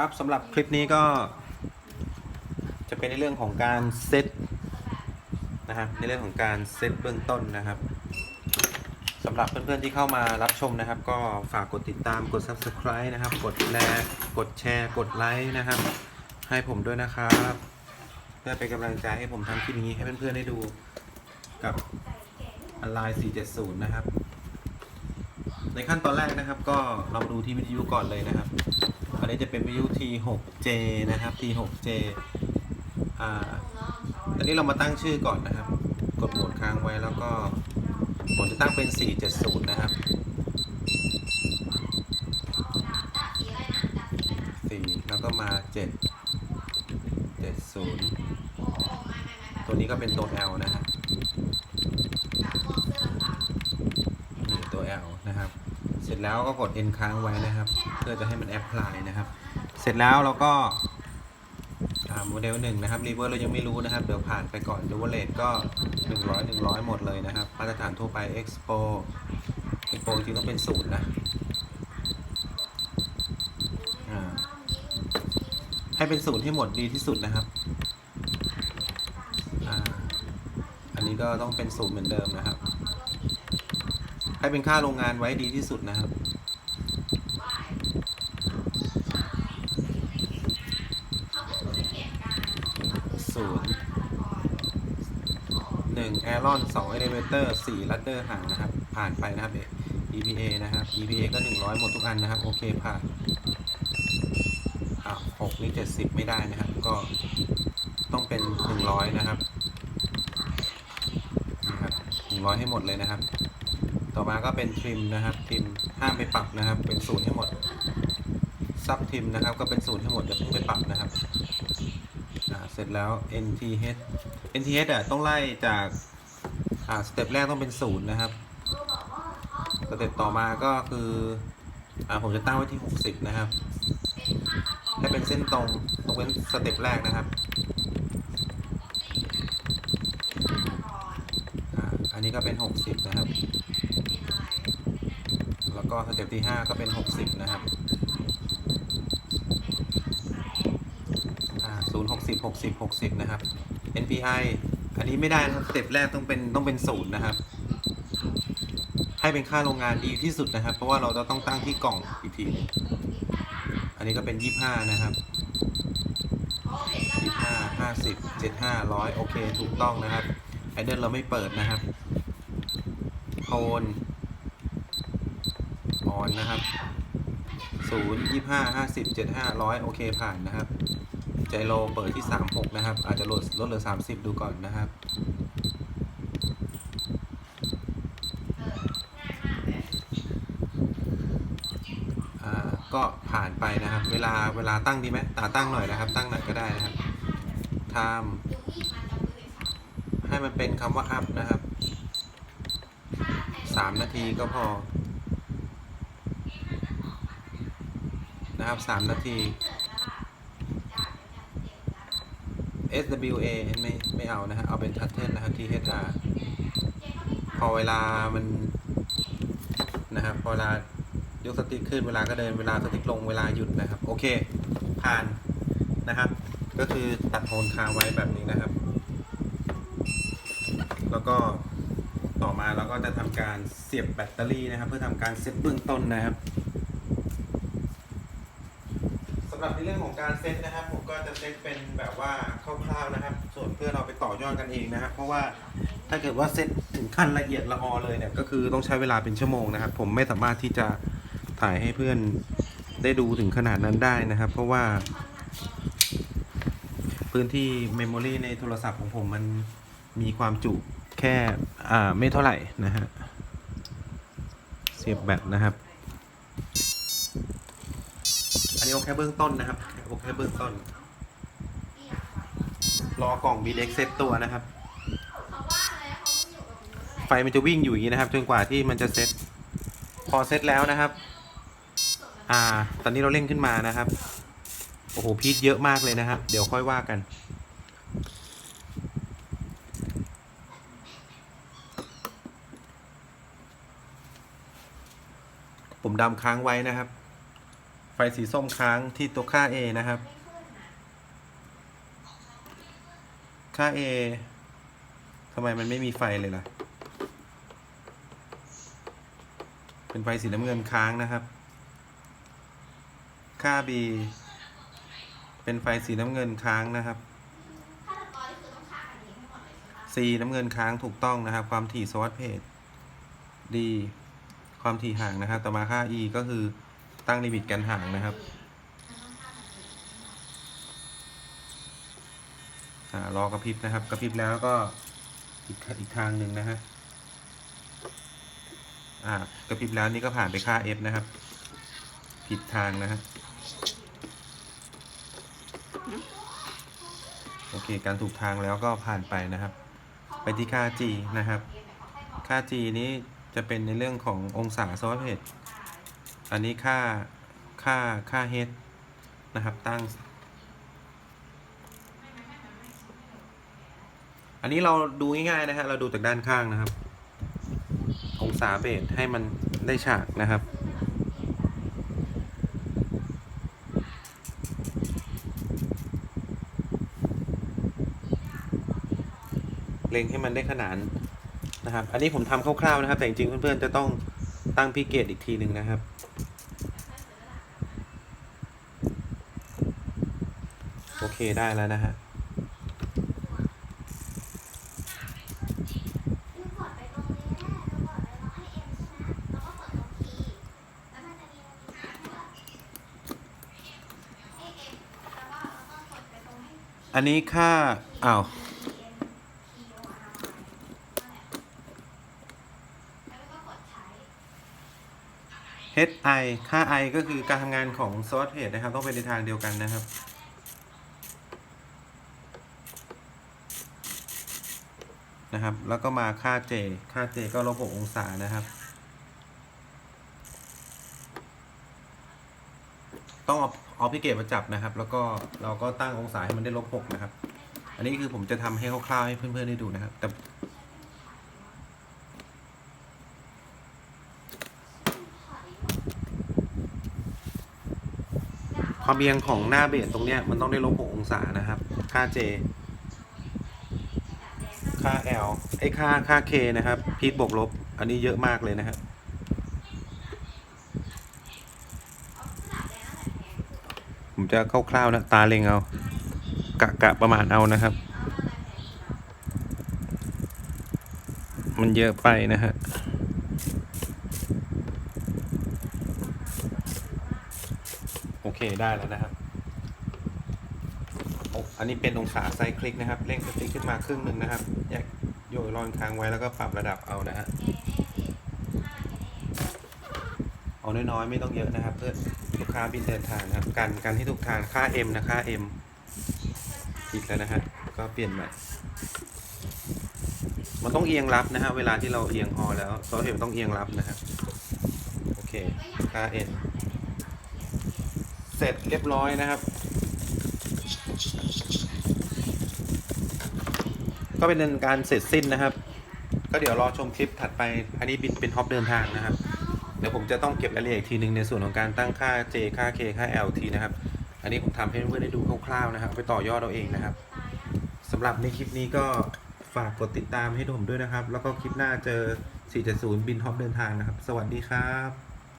ครับสำหรับคลิปนี้ก็จะเป็นในเรื่องของการเซตนะครับในเรื่องของการเซตเบื้องต้นนะครับสำหรับเพื่อนๆที่เข้ามารับชมนะครับ ก็ฝากกดติดตามกด subscribe นะครับ กดแชร์กดแชร์ กดไลค์นะครับ ให้ผมด้วยนะครับ เพื่อเป็นกำลังใจให้ผมทำคลิปนี้ให้เพื่อนๆได้ดูกับอ l ไลน์ 470 นะครับ ในขั้นตอนแรกนะครับ ก็เรามาดูที่วิทยุก่อนเลยนะครับ นี้จะเป็นวิทยุ T6J นะครับ T6J อ่าอันนี้เรามาตั้งชื่อก่อนนะครับ กดโหมดค้างไว้แล้วก็ผมจะตั้งเป็น 470 นะครับ 4 แล้วก็มา 7 70 ตัวนี้ก็เป็นตัว L นะครับตัว L นะครับ สร็จแล้วก็กด N ค้างไว้นะครับ เพื่อจะให้มันแอพพลายนะครับ เสร็จแล้วเราก็โมเดลหนึ่งนะครับรีเวอร์เรายังไม่รู้นะครับ เดี๋ยวผ่านไปก่อนดูว่าเลทก็ 100 100 หมดเลยนะครับ มาตรฐานทั่วไป Expo Expo จริงๆต้องเป็นศูนย์นะให้เป็นศูนย์ให้หมดดีที่สุดนะครับออันนี้ก็ต้องเป็นศูนย์เหมือนเดิมนะครับ ให้เป็นค่าโรงงานไว้ดีที่สุดนะครับ ศูนย์หนึ่งแอรอนสองเอเลเวเตอร์สี่ลัดเดอร์ห่างนะครับ ผ่านไปนะครับ EPA นะครับ EPA ก็หนึ่งร้อยหมดทุกอันนะครับ โอเคผ่านอะหกนี่เจ็ดสิบไม่ได้นะครับ ก็ต้องเป็นหนึ่งร้อยนะครับนะครับหนึ่งร้อยให้หมดเลยนะครับ ต่อมาก็เป็นทริมนะครับทริมห้ามไปปรับนะครับ เป็นศูนย์ให้หมดซับทริมนะครับ ก็เป็นศูนย์ให้หมดอย่าเพิ่งไปปรับนะครับอ่าเสร็จแล้ว NTH NTH อะต้องไล่จากอ่าสเต็ปแรกต้องเป็นศูนย์นะครับสเต็ปต่อมาก็คืออ่าผมจะตั้งไว้ที่ 60 นะครับให้เป็นเส้นตรงตรงเป็นสเต็ปแรกนะครับอ่าอันนี้ก็เป็น 60 นะครับ ก็สเต็ปที่ 5 ก็เป็น 60 นะครับศูนย์หกสิบหกสิบหกสิบนะครับ NPI อันนี้ไม่ได้นะครับสเต็ปแรกต้องเป็นต้องเป็นศูนย์นะครับ ให้เป็นค่าโรงงานดีที่สุดนะครับ เพราะว่าเราจะต้องตั้งที่กล่องอีกทีนึงอันนี้ก็เป็นยี่ห้านะครับยี่ห้าห้าสิบเจ็ดห้าร้อยโอเค ถูกต้องนะครับไอเดนเราไม่เปิดนะครับโทน อนนะครับศูนย์ยี่ห้าห้าสิบเจ็ดห้าร้อยโอเคผ่านนะครับ ใจโลเปิดที่36นะครับ อาจจะลดลดเหลือ30ดูก่อนนะครับอ่าก็ผ่านไปนะครับ เวลาเวลาตั้งดีไหมตาตั้งหน่อยนะครับ ตั้งหน่อยก็ได้นะครับทำให้มันเป็นคำว่า up นะครับ 3 นาทีก็พอ นะครับ 3 นาที SWA ไม่ไม่เอานะฮะเอาเป็น Turtle นะครับ THR พอเวลามันนะครับ พอเวลายกสติ๊กขึ้นเวลาก็เดินเวลาสติ๊กลงเวลาหยุดนะครับ โอเค ผ่านนะครับ ก็คือตัดโฮนคาไว้แบบนี้นะครับ แล้วก็ต่อมาเราก็จะทำการเสียบแบตเตอรี่นะครับ เพื่อทำการเซตเบื้องต้นนะครับำหรับในเรื่องของการเซตนะครับ ผมก็จะเซตเป็นแบบว่าคร่าวๆนะครับ ส่วนเพื่อเราไปต่อยอดกันเองนะครับเพราะว่าถ้าเกิดว่าเซตถึงขั้นละเอียดละออเลยเนี่ยก็คือต้องใช้เวลาเป็นชั่วโมงนะครับ ผมไม่สามารถที่จะถ่ายให้เพื่อนได้ดูถึงขนาดนั้นได้นะครับ เพราะว่า พื้นที่เมมโมรีในโทรศัพท์ของผมมันมีความจุแค่อ่าไม่เท่าไหร่นะฮะเสียบแบตนะครับ อั นนี้โอแค่เบื้องต้นนะครับโอแค่เบื้องต้น รอกล่อง b d x เซตตัวนะครับ ไฟมันจะวิ่งอยู่อย่างนี้นะครับจนกว่าที่มันจะเซตพอเซตแล้วนะครับ อ่า ตอนนี้เราเร่งขึ้นมานะครับ โอ้โหพีทเยอะมากเลยนะครับ เดี๋ยวค่อยว่ากันผมดำค้างไว้นะครับ ฟสีส้มค้างที่ตัวค่า A นะครับ ค่า A ทำไมมันไม่มีไฟเลยล่ะ เป็นไฟสีน้ำเงินค้างนะครับ ค่า B เป็นไฟสีน้ำเงินค้างนะครับ C น้ำเงินค้างถูกต้องนะครับ ความถี่สวัสดเพจ D ความถี่ห่างนะครับ ต่อมาค่า E ก็คือ ตั้งลิมิตการห่างนะครับรอกระพริบนะครับ กระพริบแล้วก็อีกอีกทางหนึ่งนะฮะอ่ากระพริบแล้วนี่ก็ผ่านไปค่า F นะครับ ผิดทางนะฮะโอเค การถูกทางแล้วก็ผ่านไปนะครับ ไปที่ค่า G นะครับ ค่า G นี้จะเป็นในเรื่องขององศาซอสเพจ อันนี้ค่าค่าค่า H นะครับตั้ง อันนี้เราดูง่ายๆนะฮะเราดูจากด้านข้างนะครับ องศาเบสให้มันได้ฉากนะครับเล็งให้มันได้ขนานนะครับ อันนี้ผมทำคร่าวๆนะครับ แต่จริงๆเพื่อนๆจะต้องตั้งพิเกตอีกทีหนึ่งนะครับ โอเค ได้แล้วนะฮะอันนี้ค่าอ้าว HI ค่า I ก็คือการทำงานของซอสเพจนะครับ ต้องเป็นในทางเดียวกันนะครับ นะครับ แล้วก็มาค่า J ค่า J ก็ลบ6องศานะครับ ต้องเอาเอาพิเกตมาจับนะครับ แล้วก็เราก็ตั้งองศาให้มันได้ลบ6นะครับ อันนี้คือผมจะทำให้คร่าวๆให้เพื่อนๆได้ดูนะครับ แต่ความเอียงของหน้าเบสตรงเนี้ยมันต้องได้ลบ6องศานะครับ ค่า J ค่า L ไอ้ค่าค่า K นะครับพีทบวกลบ อันนี้เยอะมากเลยนะครับผมจะคร่าวๆนะตาเล็งเอา กะกะประมาณเอานะครับ มันเยอะไปนะฮะโอเคได้แล้วนะครับ อันนี้เป็นองศาไซคลิกนะครับเร่งสติ๊กขึ้นมาครึ่งหนึ่งนะครับแยกโยกลอนค้างไว้แล้วก็ปรับระดับเอานะฮะเอาน้อยๆไม่ต้องเยอะนะครับ เพื่อลูกค้าบินเดินทางนะครับการการที่ถูกทางค่า M นะค่า M ผิดแล้วนะฮะก็เปลี่ยนใหม่มันต้องเอียงรับนะฮะเวลาที่เราเอียงฮอแล้วซอสเห็นต้องเอียงรับนะครับโอเคค่า N เสร็จเรียบร้อยนะครับ ก็เป็นการเสร็จสิ้นนะครับ ก็เดี๋ยวรอชมคลิปถัดไป อันนี้บินเป็นฮอปเดินทางนะครับ เดี๋ยวผมจะต้องเก็บรายละเอียดอีกทีหนึ่งในส่วนของการตั้งค่า J ค่า K ค่า L ทนะครับ อันนี้ผมทำให้เพื่อนๆได้ดูคร่าวๆนะครับไปต่อยอดเอาเองนะครับสำหรับในคลิปนี้ก็ฝากกดติดตามให้ผมด้วยนะครับ แล้วก็คลิปหน้าเจอ 470 บินฮอปเดินทางนะครับ สวัสดีครับ